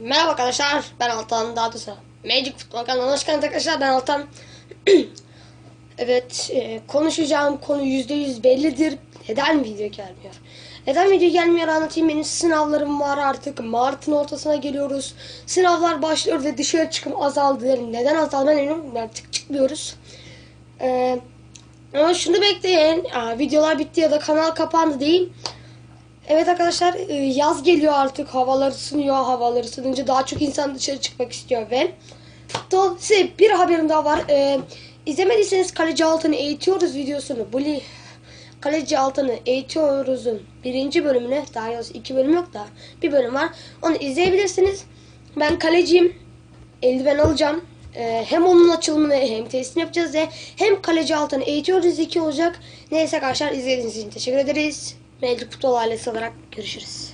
Merhaba arkadaşlar, ben Altan, daha doğrusu Magic Futbol kanalına hoş geldiniz arkadaşlar, ben Altan. evet, e, konuşacağım konu %100 bellidir. Neden video gelmiyor? Neden video gelmiyor anlatayım. Benim sınavlarım var artık. Mart'ın ortasına geliyoruz. Sınavlar başlıyor ve dışarı çıkım azaldı. Neden azaldı ben bilmiyorum. Artık çıkmıyoruz. Ee, ama şunu bekleyin. Aa, videolar bitti ya da kanal kapandı değil. Evet arkadaşlar e, yaz geliyor artık havalar ısınıyor havalar ısınınca daha çok insan dışarı çıkmak istiyor ve size bir haberim daha var. Ee, izlemediyseniz kaleci altını eğitiyoruz videosunu Bully kaleci altını eğitiyoruz'un birinci bölümüne daha doğrusu iki bölüm yok da bir bölüm var. Onu izleyebilirsiniz. Ben kaleciyim eldiven alacağım. Ee, hem onun açılımını hem testini yapacağız ve hem kaleci altını eğitiyoruz. İki olacak neyse arkadaşlar izlediğiniz için teşekkür ederiz Mevcut Futbol ailesi olarak görüşürüz.